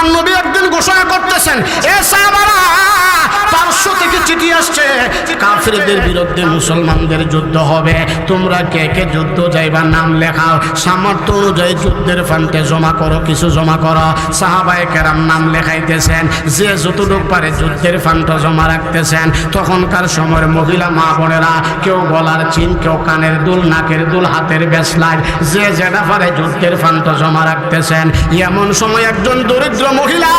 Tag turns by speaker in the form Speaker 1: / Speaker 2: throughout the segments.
Speaker 1: আমার নবী একদিন ঘোষণা করতেছেন এ সাহাবারা পার্শ্ব থেকে চিঠি আসছে কাফিরদের বিরুদ্ধে মুসলমানদের যুদ্ধ হবে। তোমরা কে কে যুদ্ধ যাইবার নাম লেখাও? সামর্থ্য অনুযায়ী যুদ্ধের ফান্ডে জমা করো, কিছু জমা করো। সাহাবায়ে কেরাম নাম লেখাইতেছেন, যে যতটুক পারে যুদ্ধের ফান্ড জমা রাখতেছেন। তখনকার সময়ের মহিলা মা বোনেরা, কেউ গলার চিন, কেউ কানের দুল, নাকের দুল, হাতের বেসলাই যে যেটা পারে যুদ্ধের ফান্ড জমা রাখতেছেন। এমন সময় একজন দরিদ্র মহিলা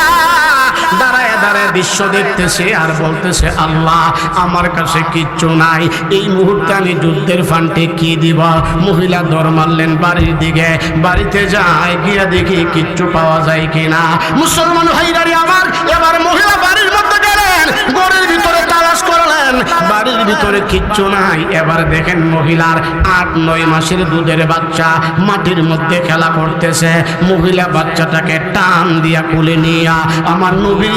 Speaker 1: দাঁড়ায় দাঁড়ায় দৃশ্য দেখতেছে আর বলতেছে আল্লাহ, আমার কাছে কিচ্ছু নাই। এই মুহূর্তে আমি যুদ্ধের ফান্ডে কি দিব? মহিলা দর মারলেন বাড়ির দিকে। বাড়িতে যায়, গিয়া দেখি কিচ্ছু পাওয়া যায় কিনা। মুসলমান ভাইরারি আমার, এবার মহিলা বাড়ির মধ্যে গেলেন। ঘরের ভিতরে তালাশ করলেন, বাড়ির ভিতরে কিচ্ছু নাই। এবার দেখেন মহিলার আট, নয় মাসের দুধের বাচ্চা মাটির মধ্যে খেলা করতেছে। মহিলা বাচ্চাটাকে টান দিয়া কুলে নিয়া আমার নবী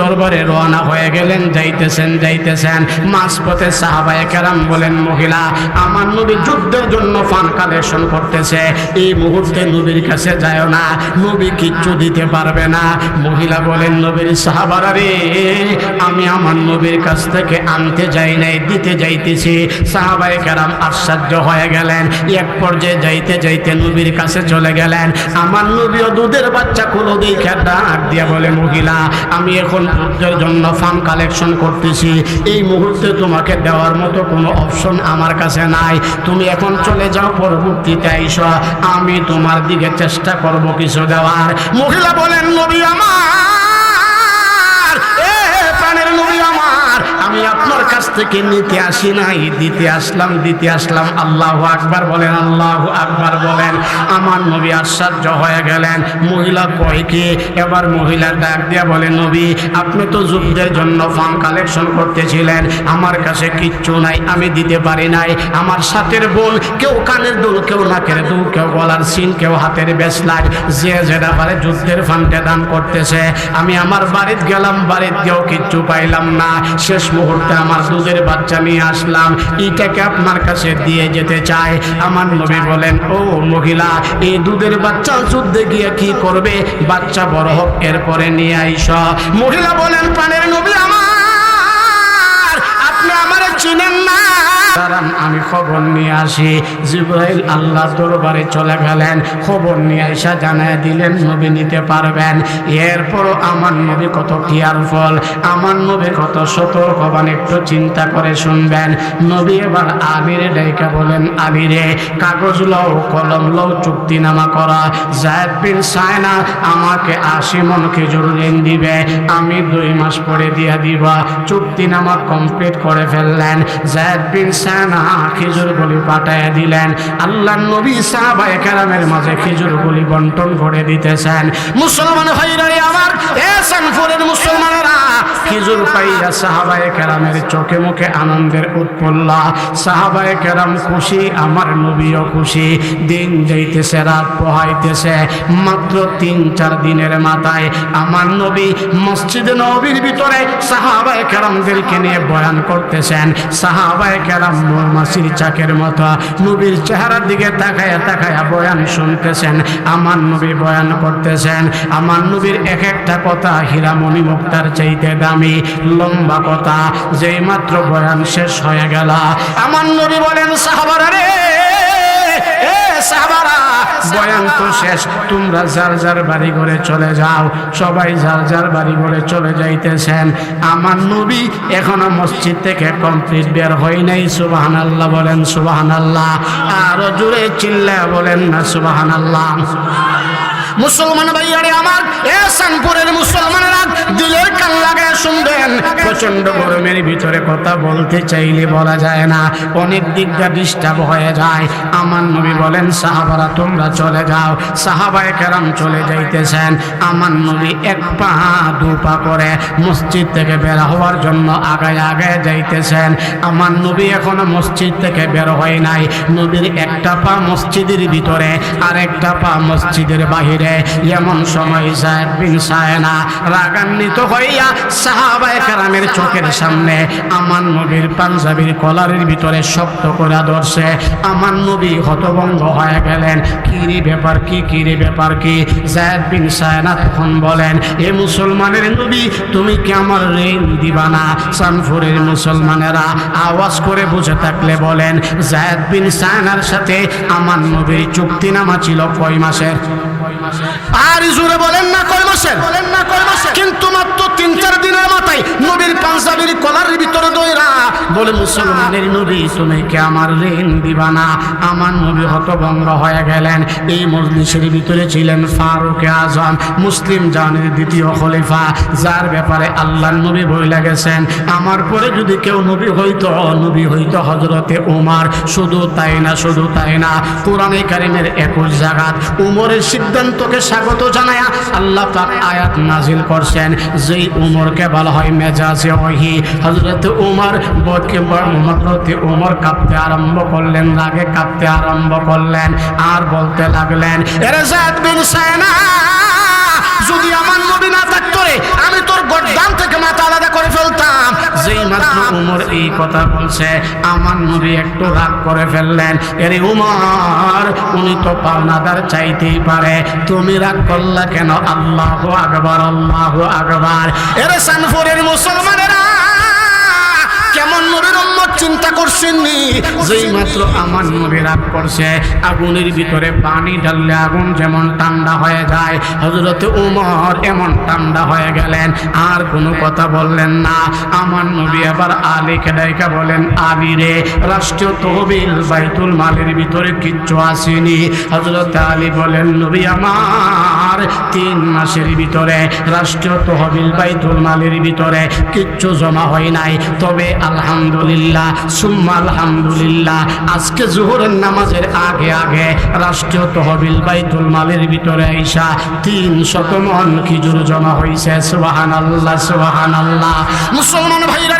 Speaker 1: দরবারে রওনা হয়ে গেলেন, যাইতেছেন যাইতেছেন। মাঝপথে সাহাবায়ে কেরাম বলেন, মহিলা, আমার নবী যুদ্ধের জন্য ফান কালেকশন করতেছে। এই মুহূর্তে নবীর কাছে যায় না, নবী কিচ্ছু দিতে পারবে না। মহিলা বলেন, নবীর সাহাবারা রে, আমি আমার নবীর কাছ থেকে আনতে যাই নাই, দিতে যাইতেছি। সাহাবাই কেরাম আশ্চর্য হয়ে গেলেন। এক পর্যায়ে যাইতে যাইতে নবীর কাছে চলে গেলেন। আমার নবীও দুধের বাচ্চা কুলো দেখে ডাক দিয়া বলে, মহিলা, আমি এখন যুদ্ধের জন্য ফার্ম কালেকশন করতেছি। এই মুহূর্তে তোমাকে দেওয়ার মতো কোনো অপশন আমার কাছে নাই। তুমি এখন চলে যাও, পরবর্তীতে আইস। আমি তোমার দিকে চেষ্টা করব কিছু দেওয়ার। মহিলা বলেন, নবী, আমার কাছ থেকে নিতে আসি নাই। দিতে আসলাম দিতে আসলাম। আল্লাহ আকবার বলেন, আল্লাহ আকবার বলেন। আমার নবী আশ্চর্য হয়ে গেলেন। মহিলা কয় কি? এবার মহিলা ডাক দিয়া বলে, নবী, আপনি তো যুদ্ধের জন্য ফার্ম কালেকশন করতেছিলেন। আমার কাছে কিচ্ছু নাই, আমি দিতে পারি নাই। আমার সাথের বোন, কেউ কানের দুল, কেউ নাকের দুল, কেউ গলার সিন, কেউ হাতের বেসলাই যে যেটা পারে যুদ্ধের ফান্ডে দান করতেছে। আমি আমার বাড়িতে গেলাম, বাড়িতে কেউ কিচ্ছু পাইলাম না। শেষ মুহূর্তে আমার দুধের বাচ্চা নিয়ে আসলাম। এটাকে আপনার কাছে দিয়ে যেতে চাই আমার নবী বলেন, ও মহিলা, এই দুধের বাচ্চা যুদ্ধে গিয়ে কি করবে? বাচ্চা বড় হোক, এরপরে নিয়ে আইস। মহিলা বলেন, প্রাণের নবী আমার, আপনি আমার চিনেন না। দাঁড়ান, আমি খবর নিয়ে আসি। জিব্রাইল আল্লাহ দরবারে চলে গেলেন। খবর নিয়ে আসা জানায় দিলেন, নবী নিতে পারবেন। এরপরও আমার নবী কত কেয়ারফুল, আমার নবী কত সতর্কবান একটু চিন্তা করে শুনবেন। নবী এবার আমিরে ডাইকা বলেন, আমিরে, কাগজ লও, কলম লও, চুক্তিনামা করা। জায়দ বিন সায়না আমাকে আশি মন খেজুর ঋণ দিবে, আমি দুই মাস পরে দিয়া দিব। চুক্তিনামা কমপ্লিট করে ফেললেন। জায়দ বিন সায়না খেজুর গুলি পাঠায় দিলেন। আল্লাহ নবী সাহাবায়ে কেরামের মাঝে খেজুর গুলি বন্টন করে দিতেছেন। মুসলমান ভাইরা আমার, এ মুসলমানেরা, খেজুর পাইয়া সাহাবায়ে কেরামের চোখে মুখে আনন্দের উৎপল্লা। সাহাবায়ে কেরাম খুশি, আমার নবীও খুশি। দিন যাইতেছে, রাত পোহাইতেছে, মাত্র তিন চার দিনের মাথায় আমার নবী মসজিদে নবীর ভিতরে সাহাবায়ে কেরামদেরকে নিয়ে বয়ান করতেছেন। সাহাবায়ে কেরাম মৌমাছির চাকের মতো। নবীর চেহারার দিকে তাকায়া তাকায়া বয়ান শুনতেছেন। আমার নবী বয়ান করতেছেন। আমার নবীর এক একটা কথা হীরামণি মুক্তার চাইতে দামি, লম্বা কথা যেই মাত্র বয়ান শেষ হয়ে গেল। আমার নবী বলেন, সাহাবারা এ বাড়ি ঘরে চলে যাও, সবাই বাড়ি ঘরে চলে যাইতেছেন। এখনও মসজিদ থেকে কমপ্লিট হয় নাই বলেন আল্লাহ আরও জুড়ে চিল্লা বলেন না সুবাহান আল্লাহ মুসলমান ভাইয়ারে আমার, এ মুসলমানেরা দিলের কান লাগায় শুনবেন। প্রচণ্ড গরমের ভিতরে কথা বলতে চাইলে বলা যায় না, অনেক দিকটা ডিস্টার্ব হয়ে যায়। আমার নবী বলেন, সাহাবারা, তোমরা চলে যাও। সাহাবায়ে কেরাম চলে যাইতেছেন। আমার নবী এক পা দু পা করে মসজিদ থেকে বের হওয়ার জন্য আগায় আগায় যাইতেছেন। আমার নবী এখনও মসজিদ থেকে বের হয় নাই। নবীর একটা পা মসজিদের ভিতরে আর একটা পা মসজিদের বাহিরে। এমন সময় সাহেব বিন সায়না রাগান্বিত হইয়া সাহাবায়ে কেরামের চোখের সামনে আমার নবীর পাঞ্জাবির কলারের ভিতরে শক্ত করে ধরছে আমার নবী হতভঙ্গ হয়ে গেলেন কিরি ব্যাপার, কি কিরি ব্যাপার, কি? জায়দ বিন সায়না তখন বলেন, এ মুসলমানের নবী, তুমি কি আমার ঋণ দিবা না? সানফুরের মুসলমানেরা আওয়াজ করে বুঝে থাকলে বলেন, জায়দ বিন সায়নার সাথে আমার নবীর চুক্তিনামা ছিল কয় মাসের? আর জুড়ে বলেন না কয় মাসের বলেন না কয় মাসের কিন্তু মাত্র তিন চার দিনের মাথায় নবীর পাঞ্জাবির কলার ভিতরে দইরা বলে মুসলমানের নবী, তুমি কি আমার ঋণ দিবানা আমার নবী হতভঙ্গ হয়ে গেলেন। এই মজলিসের ভিতরে ছিলেন ফারুক আজম, মুসলিম জানের দ্বিতীয় খলিফা, যার ব্যাপারে আল্লাহ নবী বই লাগেছেন আমার পরে যদি কেউ নবী হইত নবী হইত হজরতে উমার। শুধু তাই না, শুধু তাই না, কোরআনে কারিমের একুশ জাগাত, উমরের সিদ্ধান্তকে স্বাগত জানায়া আল্লাহ পাক আয়াত নাজিল করছেন। যেই উমরকে বলা হয় মেজাজে ওহি হজরত উমর বোধকে প্রতি উমর কাঁপতে আরম্ভ করলেন, রাগে কাঁপতে আরম্ভ করলেন, আর বলতে লাগলেন, এরে বিন সায়না, যদি আমার নবী না থাকতো আমি তোর গর্দান থেকে মাথা আলাদা করে ফেলতাম। যেই মাত্র উমর এই কথা বলছে, আমার নবী একটু রাগ করে ফেললেন, এরে উমর উনি তো পাওনাদার চাইতেই পারে, তুমি রাগ করলা কেন? আল্লাহ আকবার আল্লাহ আকবার। এরে সানফুরের মুসলমানেরা নবীর চিন্তা করছেননি? যেই মাত্র আমার নবী রাগ করছে, আগুনের ভিতরে পানি ঢাললে আগুন যেমন ঠান্ডা হয়ে যায় হজরত উমর এমন ঠান্ডা হয়ে গেলেন, আর কোনো কথা বললেন না। আমার নবী আবার আলী খেদাইকা বলেন, আলী রে, রাষ্ট্রীয় তহবিল বাইতুল মালের ভিতরে কিচ্ছু আসেনি। হজরত আলী বলেন, নবী আমার, তিন মাসের ভিতরে রাষ্ট্রীয় তহবিল বাইতুল মালের ভিতরে কিচ্ছু জমা হয় নাই। তবে আলহামদুলিল্লাহ সুম্মা আলহামদুলিল্লাহ আজকে জোহরের নামাজের আগে আগে রাষ্ট্রীয় তহবিল বাইতুল মালের ভিতরে আইসা তিন শত মন খিজুর জমা হয়েছে সুবাহান আল্লাহ সুবাহান আল্লাহ মুসলমান ভাইরা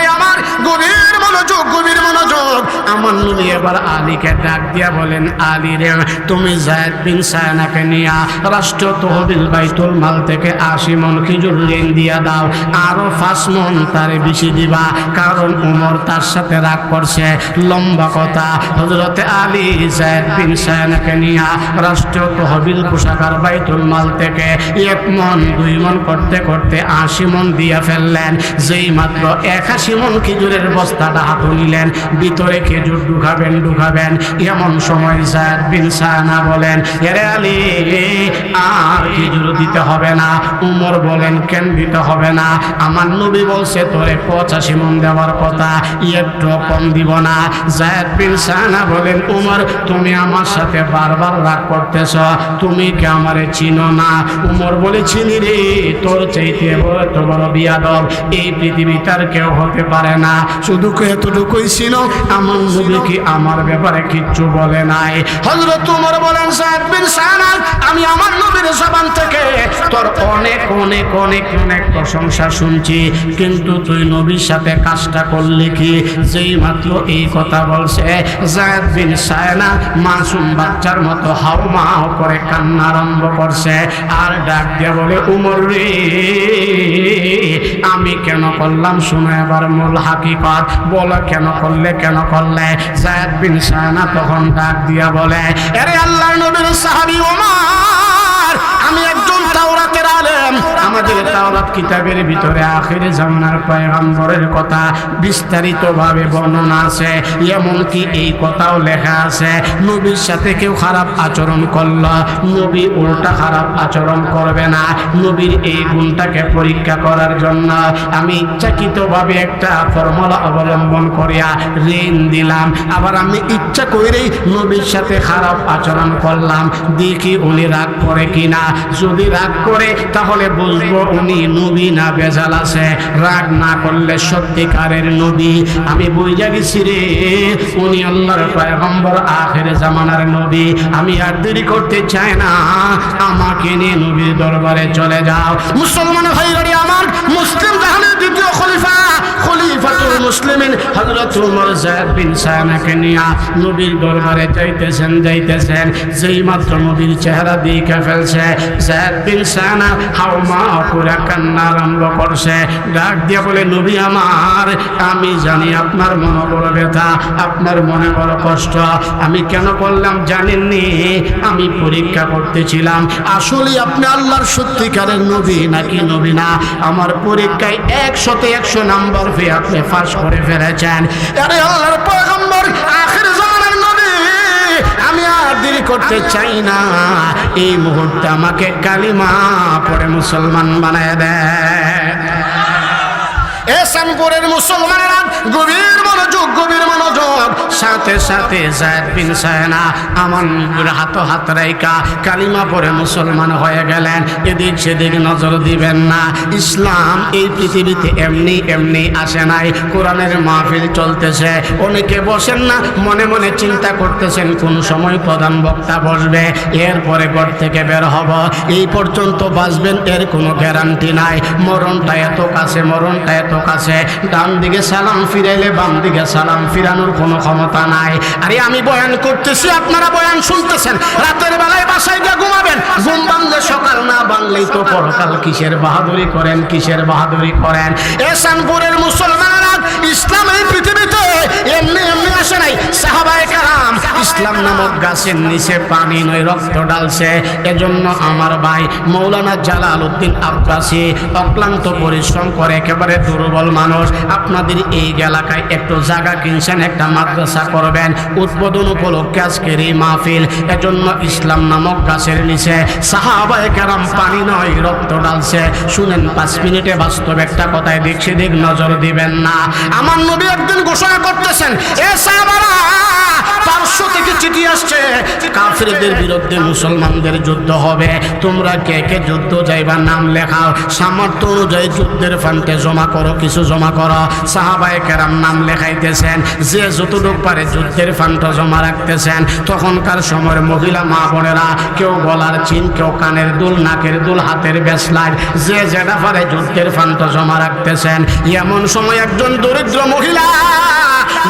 Speaker 1: গভীর মনোযোগ গভীর মনোযোগ। আমার নবী এবার আলীকে ডাক দিয়া বলেন, আলী রে, তুমি জায়দ বিন সায়নাকে নিয়া রাষ্ট্রীয় তহবিল বাইতুল মাল থেকে আশি মন খিজুর ঋণ দিয়া দাও, আরও পাঁচ মন তারে বেশি দিবা, কারণ উমর তার সাথে রাগ করছে। লম্বা কথা হজরতে আলী জায়দ বিন সায়নাকে নিয়া রাষ্ট্রীয় তহবিল কোষাগার বাইতুল মাল থেকে এক মন, দুই মন করতে করতে আশি মন দিয়া ফেললেন। যেই মাত্র একাশি মন খেজুরের বস্তাটা হাতে নিলেন, ভিতরে খেজুর ঢুকাবেন ঢুকাবেন। এমন সময় জায়দ বিন সায়না বলেন, এরে আলী, আর খেজুর দিতে হবে না। উমর বলেন, কেন দিতে হবে না? আমার নবী বলছে, তোরে পঁচাশি মন দেওয়ার কথা, একটু কম দিব না। জায়দ বিন সায়না বলেন, উমর, তুমি আমার সাথে বারবার রাগ করতেছ, তুমি কে আমারে চিনো না? উমর বলে, চিনি রে, তোর চাইতে বড় বিয়াদব, এই পৃথিবীতে আর কেউ হতে পারে না। শুধু এতটুকুই ছিল আমার নবী কি আমার ব্যাপারে কিচ্ছু বলে নাই? হজরত উমর বলেন সাহেব বিন আমি আমার নবীর জবান থেকে তোর অনেক অনেক অনেক অনেক প্রশংসা শুনছি। কিন্তু তুই নবীর সাথে কাজটা করলি কি? যেই মাত্র এই কথা বলছে জায়দ বিন সায়না মাসুম বাচ্চার মতো হাও মাও করে কান্না আরম্ভ করছে। আর ডাক দিয়ে বলে, উমর রে, আমি কেন করলাম? শুনে এবার মূল হাকিকত বলো, কেন করলে কেন করলে? সাহেব বিন সায়না তখন ডাক দিয়া বলে আরে আল্লাহ নবীর সাহাবি ওমর, আমি একজন তাওরাতের আলেম। কিতাবের ভিতরে আখেরে জামানার পয়গম্বরের কথা বিস্তারিতভাবে বর্ণনা আছে। এমনকি এই কথাও লেখা আছে, নবীর সাথে কেউ খারাপ আচরণ করল, নবী উল্টা খারাপ আচরণ করবে না। নবীর এই গুণটাকে পরীক্ষা করার জন্য আমি ইচ্ছাকৃতভাবে একটা ফর্মুলা অবলম্বন করিয়া ঋণ দিলাম। আবার আমি ইচ্ছা করেই নবীর সাথে খারাপ আচরণ করলাম। দেখি উনি রাগ করে কিনা। যদি রাগ করে, তাহলে বুঝব উনি নবী না বেজাল আছে, রাগ না করলে সত্যিকারের নবী। আমি বুঝা গেছি রে, উনি আল্লাহর পয়গম্বর, আখের জামানার নবী। আমি আর দেরি করতে চাই না, আমাকে নিয়ে নবীর দরবারে চলে যাও। মুসলমান ভাই আমার, মুসলিম জাহানের দ্বিতীয় খলিফা খলিফাতুল মুসলিমিন হযরত উমর যায়েদ বিন সানাকে নিয়া নবীর দরবারে যাইতেছেন যাইতেছেন। যেই মাত্র নবীর চেহারা দেখে ফেলছে যায়েদ বিন সানা হাওমা করে কান্না আরম্ভ করছে। ডাক দিয়ে বলে, নবী আমার, আমি জানি আপনার মনে বড় ব্যথা, আপনার মনে বড় কষ্ট। আমি কেন করলাম জানেননি? আমি পরীক্ষা করতেছিলাম। আসলে আপনি আল্লাহর সত্যিকারের নবী নাকি নবী না? আমার পরীক্ষায় একশোতে একশো নাম্বার পেয়ে আপনি ফাঁস করে ফেলেছেন। আরে আমি আর দেরি করতে চাই না। এই মুহূর্তে আমাকে কালিমা পরে মুসলমান বানায় দেয়। এসানপুরের মুসলমানেরা গভীর মনোযোগ গভীর মনোযোগ। সাথে সাথে জায়দ বিন সায়না আমার হাত হাত রাইকা কালিমা পরে মুসলমান হয়ে গেলেন। এদিক সেদিক নজর দিবেন না। ইসলাম এই পৃথিবীতে এমনি এমনি আসে নাই। কোরআনের মাহফিল চলতেছে। অনেকে বসেন না, মনে মনে চিন্তা করতেছেন কোন সময় প্রধান বক্তা বসবে। এরপরে ঘর থেকে বের হব। এই পর্যন্ত বাঁচবেন, এর কোনো গ্যারান্টি নাই। মরণটা এত কাছে, মরণটা এত কাছে ডান দিকে সালাম ফিরাইলে বাম দিকে সালাম ফিরানোর কোনো ক্ষমতা নাই। আরে আমি বয়ান করতেছি, আপনারা বয়ান শুনতেছেন। রাতের বেলায় বাসায় গিয়ে ঘুমাবেন। ঘুম বাংলে সকাল, না বাংলেই তো পরকাল। কিসের বাহাদুরি করেন, কিসের বাহাদুরি করেন? এসানপুরের মুসলমানেরা ইসলাম পৃথিবীতে এমনি এমনি আসে নাই। সাহাবায়ে কারাম ইসলাম নামক গাছের নিচে পানি নয়, রক্ত ডালছে এজন্য আমার ভাই মৌলানা জালাল উদ্দিন আব্বাসী অক্লান্ত পরিশ্রম করে একেবারে দুর্বল মানুষ। আপনাদের এই এলাকায় একটু জায়গা কিনছেন, একটা মাদ্রাসা করবেন, উদ্বোধন উপলক্ষে আজকের এই মাহফিল। এজন্য ইসলাম নামক গাছের নিচে সাহাবায়ে কারাম পানি নয়, রক্ত ডালছে শুনেন, পাঁচ মিনিটে বাস্তব একটা কথায় দিক সেদিক নজর দিবেন না। আমার নবী একদিন ঘোষণা করতেছেন, এ সাহাবারা পার্শ্ব থেকে চিঠি আসছে কাফিরদের বিরুদ্ধে মুসলমানদের যুদ্ধ হবে। তোমরা কে কে যুদ্ধ যাইবার নাম লেখাও? সামর্থ্য অনুযায়ী যুদ্ধের ফান্ডে জমা করো, কিছু জমা করো। সাহাবায়ে কেরাম নাম লেখাইতেছেন, যে যতটুক পারে যুদ্ধের ফান্ড জমা রাখতেছেন। তখনকার সময়ের মহিলা মা বোনেরা, কেউ গলার চিন, কেউ কানের দুল, নাকের দুল, হাতের বেসলাইট যে যেটা পারে যুদ্ধের ফান্ড জমা রাখতেছেন। এমন সময় একজন দরিদ্র মহিলা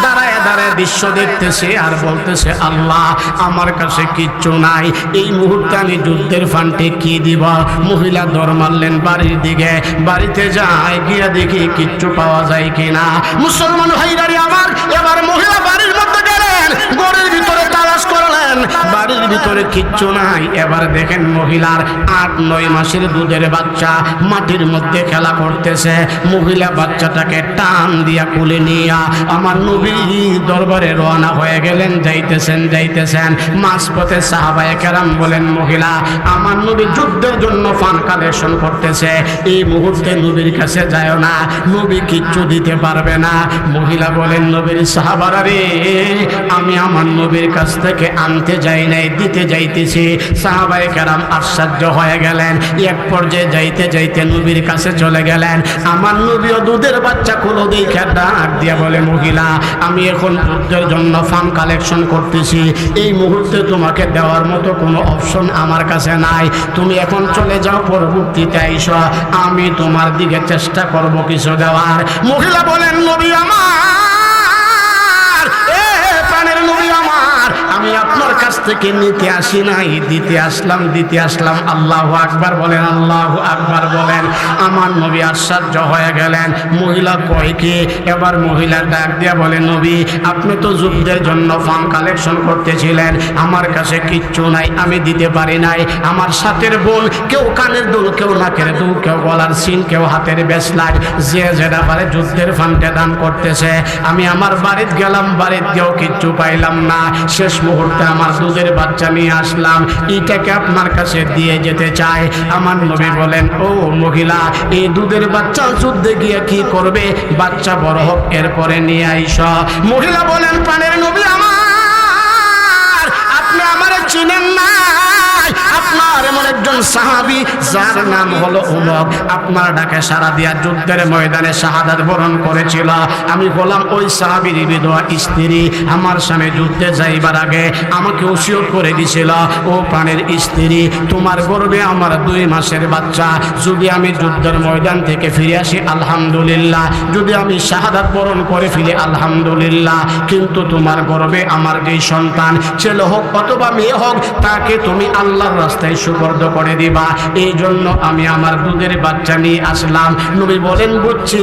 Speaker 1: দাঁড়ায় দাঁড়ায় দৃশ্য দেখতেছে আর বলতেছে, আল্লাহ, আমার কাছে কিচ্ছু নাই। এই মুহূর্তে আমি যুদ্ধের ফান্ডে কি দিব? মহিলা দর মারলেন বাড়ির দিকে। বাড়িতে যায়, গিয়া দেখি কিচ্ছু পাওয়া যায় কিনা। মুসলমান ভাইরারি আমার, এবার মহিলা বাড়ির মধ্যে গেলেন। ঘরের ভিতরে তালাশ করলেন বাড়ির ভিতরে কিচ্ছু নাই। এবার দেখেন মহিলার আট, নয় মাসের দুধের বাচ্চা মাটির মধ্যে খেলা করতেছে। মহিলা বাচ্চাটাকে টান দিয়া কুলে নিয়া আমার নবী দরবারে রওনা হয়ে গেলেন, যাইতেছেন যাইতেছেন। মাঝপথে সাহাবায়ে কেরাম বলেন, মহিলা, আমার নবী যুদ্ধের জন্য ফান কালেকশন করতেছে। এই মুহূর্তে নবীর কাছে যায় না, নবী কিচ্ছু দিতে পারবে না। মহিলা বলেন, নবীর সাহাবারা রে, আমি আমার নবীর কাছ থেকে আনতে যাই নাই, দিতে যাইতেছি। সাহাবাই কেরাম আশ্চর্য হয়ে গেলেন। এক পর্যায়ে যাইতে যাইতে নবীর কাছে চলে গেলেন। আমার নবীও দুধের বাচ্চা কুলো দেখে ডাক দিয়ে বলে, মহিলা, আমি এখন দুধের জন্য ফার্ম কালেকশন করতেছি। এই মুহূর্তে তোমাকে দেওয়ার মতো কোনো অপশন আমার কাছে নাই। তুমি এখন চলে যাও, পরবর্তীতে আইস। আমি তোমার দিকে চেষ্টা করব কিছু দেওয়ার। মহিলা বলেন, নবী আমার আমি আপনার কাছ থেকে নিতে আসি নাই। দিতে আসলাম দিতে আসলাম। আল্লাহ আকবার বলেন, আল্লাহ আকবার বলেন। আমার নবী আশ্চর্য হয়ে গেলেন। মহিলা কয় কি? এবার মহিলা ডাক দিয়া বলে, নবী, আপনি তো যুদ্ধের জন্য ফার্ম কালেকশন করতেছিলেন। আমার কাছে কিচ্ছু নাই, আমি দিতে পারি নাই। আমার সাথের বোন, কেউ কানের দুল, কেউ নাকের দুল, কেউ গলার সিন, কেউ হাতের বেসলাইট যে যেটা পারে যুদ্ধের ফান্ডে দান করতেছে। আমি আমার বাড়িতে গেলাম, বাড়িতে কিচ্ছু পাইলাম না। শেষ মুহূর্তে আমার দুধের বাচ্চা নিয়ে আসলাম। এটাকে আপনার কাছে দিয়ে যেতে চাই। আমার নবী বলেন, ও মহিলা, এই দুধের বাচ্চা যুদ্ধে গিয়ে কি করবে? বাচ্চা বড় হোক, এরপরে নিয়ে আইস। মহিলা বলেন, প্রাণের নবী আমার, আপনি আমার চিনেন আপনার একজন সাহাবি, যার নাম হলো উমক আপনার ডাকে সারা দিয়া যুদ্ধের ময়দানে শাহাদাত বরণ করেছিল। আমি বললাম, ওই সাহাবির বিধবা স্ত্রী, আমার স্বামী যুদ্ধে যাইবার আগে আমাকে ওসিয়ত করে দিছিল। ও প্রাণের স্ত্রী, তোমার গর্বে আমার দুই মাসের বাচ্চা। যদি আমি যুদ্ধের ময়দান থেকে ফিরে আসি, আলহামদুলিল্লাহ। যদি আমি শাহাদাত বরণ করে ফিরে আলহামদুলিল্লাহ। কিন্তু তোমার গর্বে আমার যেই সন্তান, ছেলে হোক অথবা মেয়ে হোক, তাকে তুমি আল্লাহর রাস্তায় সুপর্দ করে দিবা। এই জন্য আমি আমার দুধের বাচ্চা নিয়ে আসলাম। নবী বলেন, বুঝছি।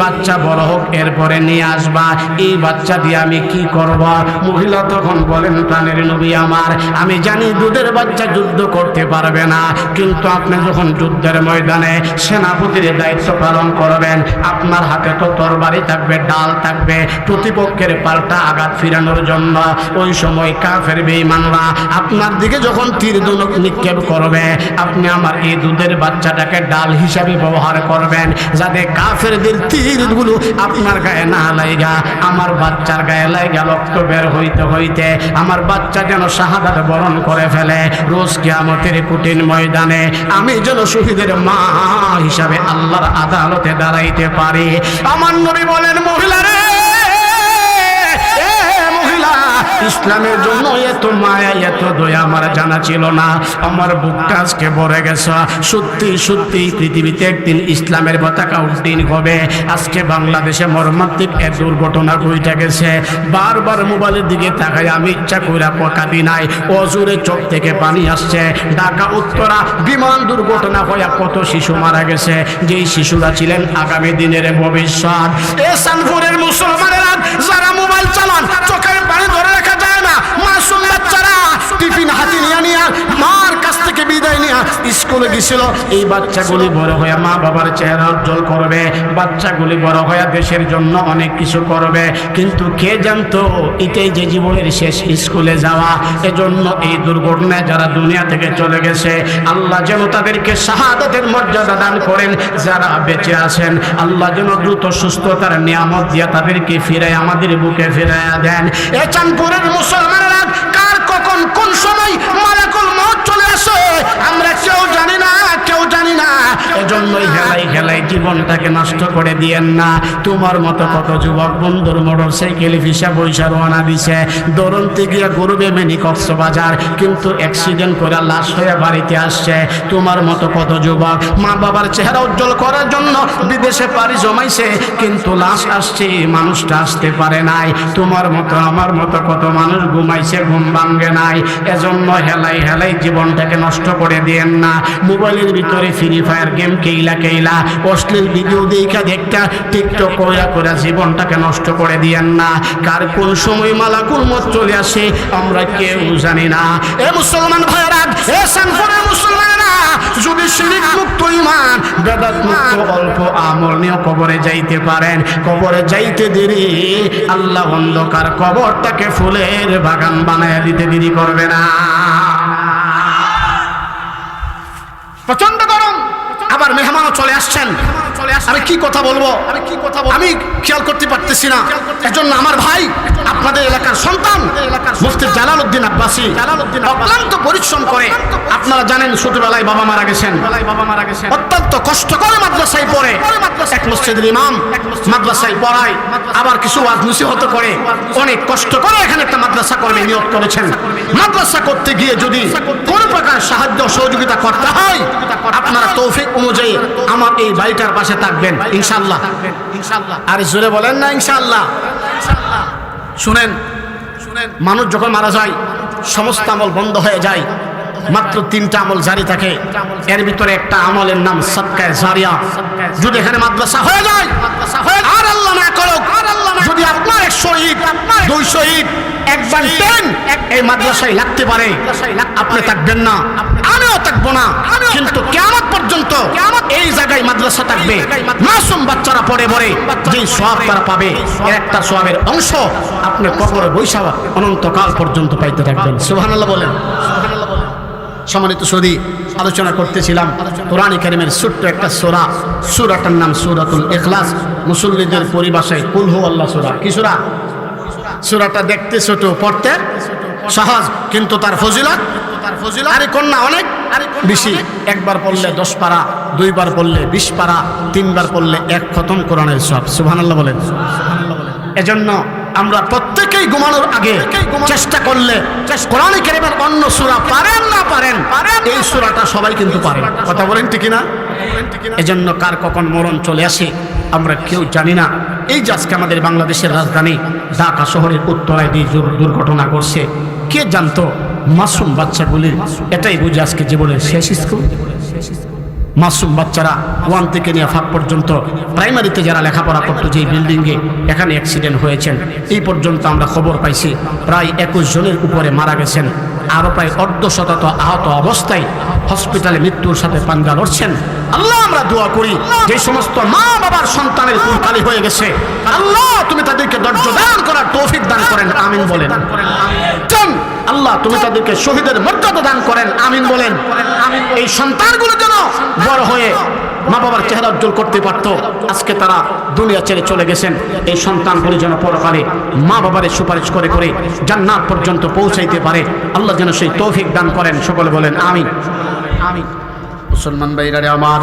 Speaker 1: বাচ্চা বড় হোক, এরপরে নিয়ে আসবা। এই বাচ্চা দিয়ে আমি কি করব? মহিলা তখন বলেন, প্রাণের নবী আমার, আমি জানি দুধের বাচ্চা যুদ্ধ করতে পারবে না। কিন্তু আপনি যখন যুদ্ধের ময়দানে সেনাপতির দায়িত্ব পালন করবেন, আপনার হাতে তো তরবারি থাকবে, ডাল থাকবে। প্রতিপক্ষের পাল্টা আঘাত ফিরানোর জন্য ওই সময় কাফের বেঈমানরা আপনার দিকে যখন তীর দুনক নিক্ষেপ করবে। আপনি আমার এই দুধের বাচ্চাটাকে ডাল হিসাবে ব্যবহার করবেন, যাতে কাফেরদের তীরগুলো আপনার গায়ে না লাইগা, আমার বাচ্চার গায়ে লাইগা রক্ত বের হইতে হইতে, আমার বাচ্চা যেন শাহাদাত বরণ করে ফেলে। রোজ কিয়ামতের কঠিন ময়দানে আমি যেন শহীদের মা হিসাবে আল্লাহর আদালতে দাঁড়াইতে পারি। আমার নবী বলেন, মহিলারে ইসলামের জন্য এত মায়া, এত দয়া আমার জানা ছিল না। আমার বুকটা আজকে ভরে গেছে। সত্যি সত্যি, পৃথিবীতে একদিন ইসলামের পতাকা উদ্দিন হবে। আজকে বাংলাদেশে মর্মান্তিক এক দুর্ঘটনা ঘটে গেছে। বারবার মোবাইলের দিকে তাকাই আমি ইচ্ছা কইরা পকাতি নাই। অজুরে চোখ থেকে পানি আসছে। ঢাকা, উত্তরা, বিমান দুর্ঘটনা হয়ে কত শিশু মারা গেছে। যেই শিশুরা ছিলেন আগামী দিনের ভবিষ্যৎ। এ সানপুরের মুসলমানেরা যারা মোবাইল চালান, চোখের পানি ধরে যারা দুনিয়া থেকে চলে গেছে, আল্লাহ যেন তাদেরকে শাহাদাতের মর্যাদা দান করেন, যারা বেঁচে আছেন। আল্লাহ যেন দ্রুত সুস্থতার নিয়ামত দিয়ে তাদেরকে ফিরায়, আমাদের বুকে ফিরাইয়া দেন। এ চাঁদপুরের মুসলমানেরা কার কখন কোন সময় মালাকুল মত চলে আসে আমরা কেউ জানি না কেউ জানি না এজন্যই হেলাই হেলাই জীবনটাকে নষ্ট করে দিয়েন না। তোমার মতো কত যুবক বন্ধুর মোটর সাইকেল ভিসা পয়সা রওনা দিছে। দৌড়ন্তে গিয়ে গরুবে মেনি কক্সবাজার, কিন্তু অ্যাক্সিডেন্ট করে লাশ হয়ে বাড়িতে আসছে। তোমার মতো কত যুবক মা বাবার চেহারা উজ্জ্বল করার জন্য বিদেশে পাড়ি জমাইছে, কিন্তু লাশ আসছে, মানুষটা আসতে পারে নাই। তোমার মতো, আমার মতো কত মানুষ ঘুমাইছে, ঘুম ভাঙ্গে নাই। এজন্য হেলাই হেলাই জীবনটাকে নষ্ট করে দিয়েন না। মোবাইলের ভিতরে ফ্রি ফায়ার গেম কেইলা কেইলা অশ্লীল ভিডিও দেখা দেখটা টিকটক কইরা করে জীবনটাকে নষ্ট করে দিয়েন না। কার কোন সময় মালাকুল মত চলে আসে, আমরা কেউ জানি না। এ মুসলমান ভাইরা এ সানপুরের মুসলমানেরা, যদি শিরিক মুক্ত ইমান বেদাত মুক্ত অল্প আমল নিয়ে কবরে যাইতে পারেন। কবরে যাইতে দেরি, আল্লাহ অন্ধকার কবরটাকে ফুলের বাগান বানায় দিতে দেরি করবে না। প্রচণ্ড আবার মেহমানও চলে আসছেন। আমি কি কথা বলব? আমি কি কথা বলব? আমি খেয়াল করতে পারতেছি না। এজন্য আমার ভাই আপনাদের এলাকার সন্তান মুফতি জালালউদ্দিন আব্বাসি অক্লান্ত পরিশ্রম করে আপনারা জানেন ছোটবেলায় বাবা মারা গেছেন। বাবা মারা গেছেন। অত্যন্ত কষ্ট করে মাদ্রাসায় পড়ে। এক মসজিদের ইমাম। মাদ্রাসায় পড়ায়। আবার কিছু ওয়াজ নসিহত করে। অনেক কষ্ট করে এখানে একটা মাদ্রাসা করবে নিয়োগ করেছেন। মাদ্রাসা করতে গিয়ে যদি কোন প্রকার সাহায্য সহযোগিতা করতে হয় আপনারা তৌফিক অনুযায়ী আমার এই বাড়িটার পাশে থাকবেন ইনশাল্লাহ আর জোরে বলেন না ইনশাল্লাহ শুনেন শুনেন মানুষ যখন মারা যায়, সমস্ত আমল বন্ধ হয়ে যায়। মাত্র তিনটা আমল জারি থাকে। এর ভিতরে একটা আমলের নাম সৎকায় জারিয়া। যদি এখানে মাদ্রাসা হয়ে যায়, আর আল্লাহ না করুক, যদি আপনার এক শহীদ, দুই শহীদ একবার টেন এই মাদ্রাসায় লাগতে পারে। আপনি থাকবেন না। আমিও থাকব না। কিন্তু কেমন পর্যন্ত এই জায়গায় মাদ্রাসা থাকবে। মাসুম বাচ্চারা পড়ে পড়ে যেই সব তারা পাবে। এর একটা সবের অংশ আপনি কবরে বৈশাখ অনন্তকাল পর্যন্ত পাইতে থাকবেন। সুবহানাল্লাহ বলেন। সম্মানিত সৌদি আলোচনা করতেছিলাম কোরআন কারিমের ছোট্ট একটা সোরা। সুরাটার নাম সুরাতুল এখলাস মুসল্লিদের পরিভাষায় কুলহু আল্লাহ সুরা। কি সুরা? সুরাটা দেখতে ছোট, পড়তে সহজ, কিন্তু তার ফজিলত তার আরে কন্যা অনেক বেশি। একবার পড়লে দশ পারা, দুইবার পড়লে বিশ পারা, তিনবার পড়লে এক খতম সব। বলেন। এজন্য আমরা প্রত্যেকেই ঘুমানোর আগে চেষ্টা করলে কোরআনে অন্য সূরা পারেন না পারেন, এই সূরাটা সবাই কিন্তু পারে। কথা বলেন ঠিক না এজন্য কার কখন মরণ চলে আসে আমরা কেউ জানি না। এই যে আজকে আমাদের বাংলাদেশের রাজধানী ঢাকা শহরের উত্তরায় দিয়ে দুর্ঘটনা করছে কে জানতো? মাসুম বাচ্চাগুলির এটাই বুঝে আজকে জীবনের শেষ স্কুল। মাসুম বাচ্চারা ওয়ান থেকে নিয়ে ফাঁক পর্যন্ত প্রাইমারিতে যারা লেখাপড়া করতো যে বিল্ডিংয়ে এখানে অ্যাক্সিডেন্ট হয়েছেন, এই পর্যন্ত আমরা খবর পাইছি, প্রায় একুশ জনের উপরে মারা গেছেন। আরও প্রায় অর্ধশত আহত অবস্থায় হসপিটালে মৃত্যুর সাথে পাঞ্জা লড়ছেন। আল্লাহ, আমরা দোয়া করি, যে সমস্ত মা বাবার সন্তানের কুলকালি হয়ে গেছে। আল্লাহ, তুমি তাদেরকে ধৈর্য দান করার তৌফিক দান করেন, আমিন বলেন। আল্লাহ তুমি তাদেরকে শহীদের মর্যাদা দান করেন, আমিন বলেন। এই সন্তানগুলো যেন বড় হয়ে মা বাবার চেহারা উজ্জ্বল করতে পারত। আজকে তারা দুনিয়া ছেড়ে চলে গেছেন। এই সন্তানগুলি যেন পরকালে মা বাবারে সুপারিশ করে করে জান্নাত পর্যন্ত পৌঁছাইতে পারে। আল্লাহ যেন সেই তৌফিক দান করেন। সকলে বলেন আমিন আমিন। মুসলমান ভাইরারে আমার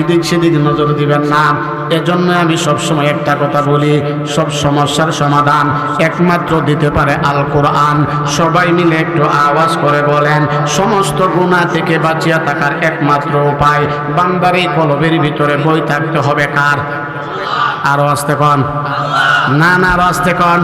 Speaker 1: এদিক সেদিক নজর দিবেন না। এজন্য আমি সবসময় একটা কথা বলি, সব সমস্যার সমাধান একমাত্র দিতে পারে আল কোরআন সবাই মিলে একটু আওয়াজ করে বলেন, সমস্ত গুণা থেকে বাঁচিয়া থাকার একমাত্র উপায়, বান্দারি কলবের ভিতরে বই থাকতে হবে কার? আরও আসতে কন। না না, আরও আসতে কন।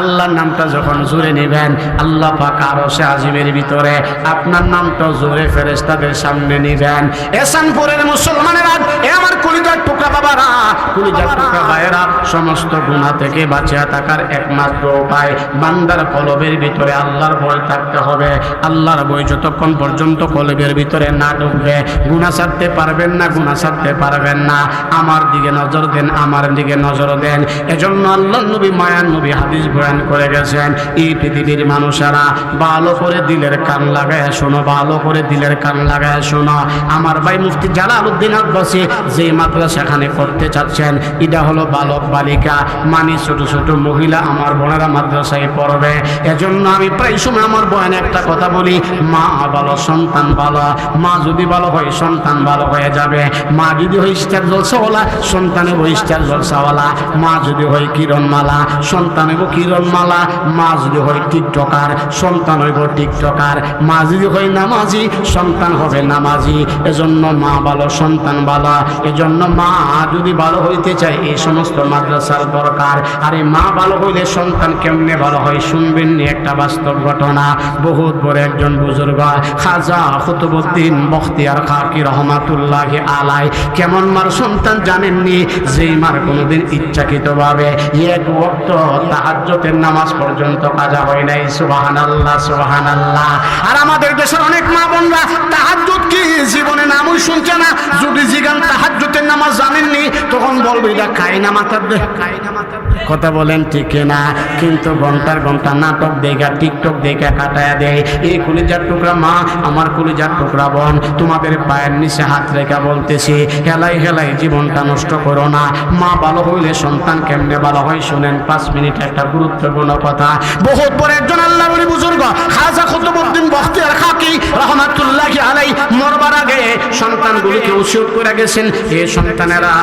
Speaker 1: আল্লাহর নামটা যখন জুড়ে নেবেন, আল্লাহ পাক আরও সে আজিমের ভিতরে আপনার নামটা জোরে ফেরেস্তাদের সামনে নিবেন। এসানপুরের মুসলমানেরা আমার কলিজার টুকরা বাবারা, কলিজার টুকরা ভাইয়েরা, সমস্ত গুণা থেকে বাঁচিয়া থাকার একমাত্র উপায়, বান্দার কলবের ভিতরে আল্লাহর ভয় থাকতে হবে। আল্লাহর বই যতক্ষণ পর্যন্ত কলবের ভিতরে না ঢুকবে গুণা ছাড়তে পারবেন না গুণা ছাড়তে পারবেন না। আমার দিকে নজর দেন আমার দিকে নজর দেন। এজন্য আল্লাহ নবী মায়ান নবী হাদিস বয়ান করে গেছেন, এই পৃথিবীর মানুষেরা ভালো করে দিলের কান লাগায় শোনো, ভালো করে দিলের কান লাগায় শোনো। আমার ভাই মুফতি জালালউদ্দিন আব্বাসী যে মাদ্রাসা সেখানে করতে চাচ্ছেন, এটা হলো বালক বালিকা মানে ছোট ছোট মহিলা আমার বোনেরা মাদ্রাসায় পড়বে। এজন্য আমি প্রায় সময় আমার বয়ানে একটা কথা বলি, মা ভালো, সন্তান ভালো, মা যদি ভালো হয়, সন্তান ভালো হয়ে যাবে। মা যদি হয় স্টার জলসাওয়ালা সন্তানে হয় স্টার জলসাওয়ালা, মা যদি হয় কিরণমালা, সন্তান হইব কিরণমালা, মা যদি হয় টিকটকার, সন্তান হইব টিকটকার, মা যদি হয় নামাজি, সন্তান হবে নামাজি। এজন্য মা ভালো, সন্তান ভালো। এজন্য মা যদি ভালো হইতে চায়, এই সমস্ত মাদ্রাসার দরকার। আর মা ভালো হইলে সন্তান কেমনে ভালো হয়, শুনবেন নি একটা বাস্তব ঘটনা। বহুত বড় একজন বুজুর্গ, খাজা খুতুবুদ্দিন বখতিয়ার খাকি রহমাতুল্লাহ আলাই কেমন মার সন্তান জানেননি? যেই মার কোনোদিন ইচ্ছাকৃতভাবে এক ওয়াক্ত তাহাজ্জতের নামাজ পর্যন্ত কাজা হয় নাই সুবাহান আল্লাহ সুবাহান আল্লাহ আর আমাদের দেশের অনেক মা বোনরা তাহাজ্জুদ কি জীবনে নামই শুনছে না, যদি জিগান তাহাজ্জুতের নামাজ জানেননি, তখন বলবে, এটা খাই না মাথার দেহ খাই না মাথার। কথা বলেন ঠিক না কিন্তু ঘণ্টার ঘণ্টা নাটক দেখা, টিকটক দেখা কাটায়া দেয়। এই কলিজার টুকরা মা, আমার কলিজার টুকরা বোন, তোমাদের পায়ের নিচে হাত রেখা বলতেছি, হেলাই হেলাই জীবনটা নষ্ট করো না। মা ভালো হইলে সন্তান কেমনে ভালো হয় শুনেন, পাঁচ মিনিট একটা গুরুত্বপূর্ণ কথা। বহুত বড় একজন আল্লাহ বুজুর্গ খাজা কুতুবউদ্দিন বখতিয়ার খাকি রহমাতুল্লাহ আলাই মরবার আগে সন্তানগুলিকে উচিত করে গেছেন, এ সন্তানেরা,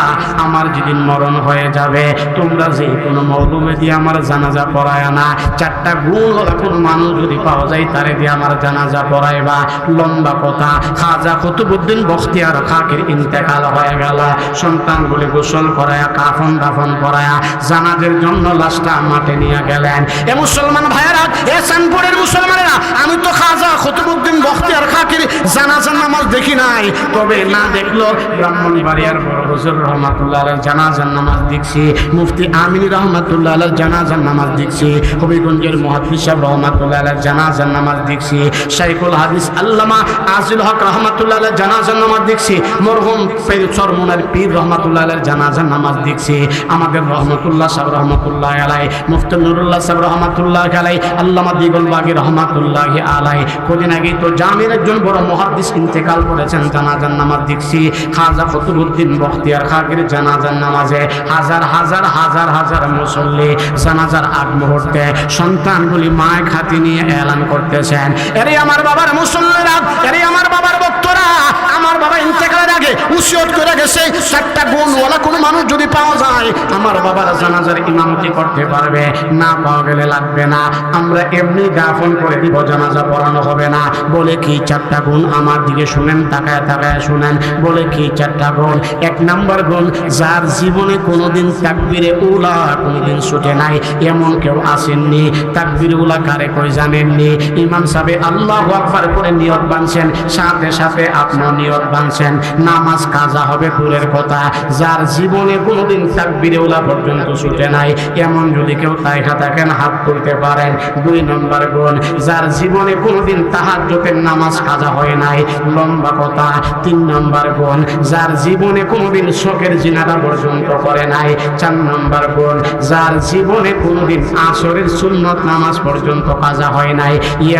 Speaker 1: আমার যেদিন মরণ হয়ে যাবে, তোমরা যে কোনো মৌলুমে দিয়ে আমার জানাজা পড়ায় না। চারটা গুণ হলো কোনো মানুষ যদি পাওয়া যায়, তারে দিয়ে আমার জানাজা পড়াইবা লম্বা কথা, খাজা কুতুবউদ্দিন বখতিয়ার খাকির ইন্তেকাল হয়ে গেল। সন্তানগুলি গোসল করায়া, কাফন দাফন করায়া, জানাজের জন্য লাশটা মাঠে নিয়ে গেলেন। এ মুসলমান ভাইয়েরা, এ সানপুরের মুসলমানেরা, আমি তো খাজা কুতুবউদ্দিন বখতিয়ার খাকির জানাজার নামাজ দেখি নাই। তবে না দেখল ব্রাহ্মণ বাড়িয়ার বড় হুজুর রহমাতুল্লাহ জানাজার নামাজ দেখছি। মুফতি আমিনী রহমাতুল্লাহ আলাইহির জানাজার নামাজ দেখছি। হবিগঞ্জের মুহাদ্দিস সাহেব রহমাতুল্লাহ আলাইহির জানাজার নামাজ দেখছি। শাইখুল হাদিস আল্লামা আজিল হক রহমাতুল্লাহ আলাইহির জানাজার নামাজ দেখছি। মরহুম পীর পীর রহমাতুল্লাহ আলাইহির জানাজার নামাজ দেখছি। আমাদের রহমাতুল্লাহ সাহেব রহমাতুল্লাহ আলাই, মুফতি নুরুল্লাহ সাহেব রহমাতুল্লাহ আলাই, আল্লামা দিগল বাগি রহমাতুল্লাহ আলাই। কদিন আগেই তো জামির একজন বড় মুহাদ্দিস ইন্তেকাল করেছেন জানাজার নামাজ দেখছি। খাজা ফতুরউদ্দিন বখতিয়ার খাগের জানাজার নামাজে হাজার হাজার হাজার হাজার মুসল্লি জানাজার আগ মুহূর্তে সন্তানগুলি মায় খাতি নিয়ে এলান করতেছেন। এরে আমার বাবার মুসল্লিরা, এরে আমার বাবার ভক্তরা, আমার বাবা ইন্তেকালের আগে উসিয়ত করে গেছে, চারটা গুণওয়ালা কোনো মানুষ যদি পাওয়া যায়, আমার বাবার জানাজার ইমামতি করতে পারবে, না পাওয়া গেলে লাগবে না। আমরা এমনি দাফন করে দিব, জানাজা পড়ানো হবে না। বলে কি চারটা গুণ আমার দিকে শুনেন, তাকায় তাকায় শুনেন। বলে কি চারটা গুণ? এক নাম্বার গুণ, যার জীবনে কোনোদিন তাকবিরে উলা কোনোদিন ছুটে নাই, এমন কেউ আসেননি। তাকবির উলা কারে কই জানেননি? ইমাম সাহেব আল্লাহ আকবার করে নিয়ত বানছেন, সাথে সাথে আপনার নিয়ত বানছেন। নামাজ কাজা হবে দূরের কথা, যার জীবনে কোনোদিন তাকবিরে উলা পর্যন্ত ছুটে নাই। এমন যদি কেউ তাইকা থাকেন হাত তুলতে পারেন। দুই নম্বর গুণ, যার জীবনে কোনোদিন তাহাজ্জতের নামাজ কাজা হয় নাই, লম্বা কথা। তিন নম্বর গুণ, যার জীবনে কোনোদিন শোকের জিনাদা পর্যন্ত করে নাই। চার নম্বর গুণ যার জীবনে কোনোদিন আসরের সুন্নত নামাজ পর্যন্ত কাজা হয় নাই।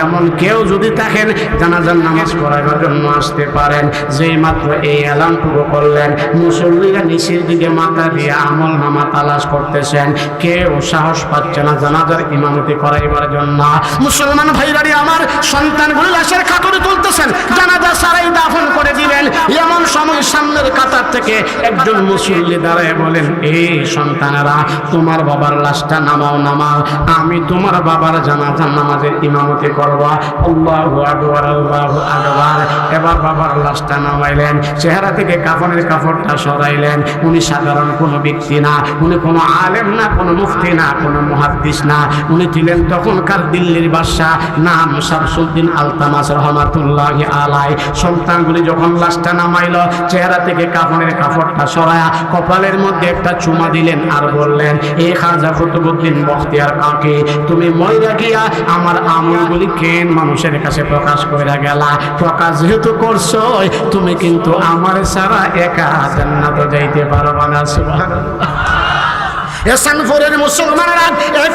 Speaker 1: এমন কেউ যদি থাকেন জানাজার নামাজ পড়াবার জন্য আসতে পারেন। যেই মাত্র এই অ্যালার্মটুকু করলেন, মুসল্লিরা নিচের দিকে মাথা দিয়ে আমল নামা তালাশ করতেছেন। কেউ সাহস পাচ্ছে না জানাজার ইমামতি করাইবার জন্য। মুসলমান ভাইরারি, আমার সন্তানগুলি লাশের খাতুরে তুলতেছেন। জানাজা সারাই দাফন করে দিলেন। এমন সময় সামনের কাতার থেকে একজন মুসল্লি দাঁড়ায় বলেন এই সন্তানেরা তোমার বাবার লাশটা নামাও নামাও। আমি তোমার বাবার জানাজার নামাজের ইমামতি করব। আল্লাহু আল্লাহু এবার বাবার লাশটা নামাইলেন। চেহারা থেকে কাফনের কাপড়টা সরাইলেন। উনি সাধারণ কোনো ব্যক্তি না, উনি কোনো আলেম না, কোনো মুফতি না, কোনো মুহাদ্দিস না। উনি ছিলেন তখনকার দিল্লির বাদশাহ, নাম শামসুদ্দিন আলতামাস রহমাতুল্লাহ আলাই সন্তানগুলি যখন লাশটা নামাইল, চেহারা থেকে কাফনের কাপড়টা সরায়া কপালের মধ্যে একটা চুমা দিলেন আর বললেন এই খাজা বখতিয়ার কাকে? তুমি ময়রা গিয়া আমার আমলগুলি কেন মানুষের কাছে প্রকাশ গেলা। প্রকাশ যেহেতু করছ তুমি কিন্তু আমার সারা একা যাইতে পারবা না মুসলমানেরা এই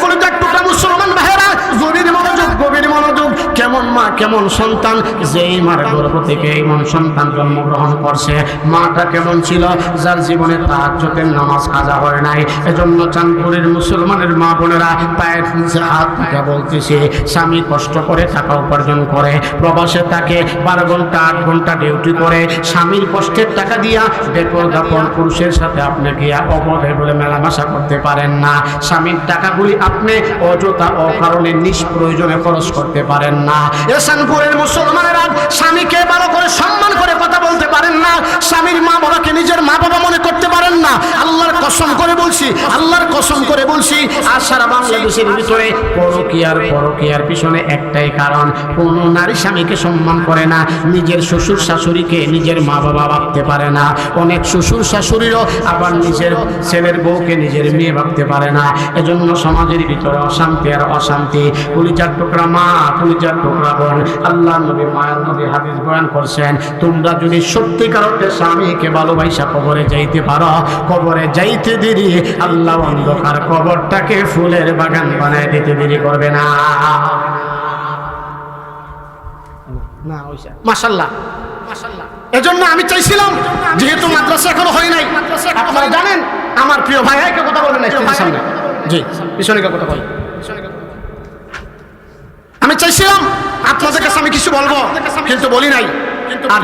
Speaker 1: মুসলমান ভাইরা গভীর মনোযোগ গভীর মনোযোগ কেমন মা, কেমন সন্তান? যেই মার গর্ভ থেকে এমন সন্তান জন্মগ্রহণ করছে, মাটা কেমন ছিল? যার জীবনে তাহাজ্জতের নামাজ কাজা হয় নাই। এজন্য চাঁদপুরের মুসলমানের মা বোনেরা পায়ের নিচে হাত থেকে বলতেছে, স্বামী কষ্ট করে টাকা উপার্জন করে, প্রবাসে তাকে বারো ঘণ্টা, আট ঘণ্টা ডিউটি করে, স্বামীর কষ্টের টাকা দিয়া বেপর দাপন পুরুষের সাথে আপনি গিয়া অবধে বলে মেলামেশা করতে পারেন না। স্বামীর টাকাগুলি আপনি অযথা অকারণে নিষ্প্রয়োজনে খরচ করতে পারেন না। এসানপুরের মুসলমানেরা স্বামীকে ভালো করে সম্মান করে কথা বলতে পারেন না। স্বামীর মা বাবাকে নিজের মা বাবা মনে করতে পারেন না। আল্লাহর কসম করে বলছি, আল্লাহর কসম করে বলছি, আর সারা বাংলাদেশের ভিতরে পরকিয়ার পরকিয়ার পিছনে একটাই কারণ, কোন নারী স্বামীকে সম্মান করে না, নিজের শ্বশুর শাশুড়িকে নিজের মা বাবা ভাবতে পারে না। অনেক শ্বশুর শাশুড়িরও আবার নিজের ছেলের বউকে নিজের মেয়ে ভাবতে পারে না। এজন্য সমাজের ভিতরে অশান্তি আর অশান্তি। পুলিচার টুকরা মা, পুলিচার টুকরা বোন আল্লাহ নবী মায়ের নবী হাদিস বয়ান করছেন তোমরা যদি সত্যিকার অর্থে স্বামীকে ভালোবাসা কবরে যাইতে পারো কবরে যাইতে দেরি আল্লাহ অন্ধকার কবরটাকে ফুলের বাগান বানায় দিতে দেরি করবে না। মাসাল্লাহ এজন্য আমি চাইছিলাম যেহেতু মাদ্রাসা এখনও হয় নাই। আপনারা জানেন আমার প্রিয় ভাই কথা বলবেন না স্টেজের সামনে। জি পিছনে কথা বলেন? আমি চাইছিলাম আপনাদের কাছে আমি কিছু বলব কিন্তু বলি নাই। আর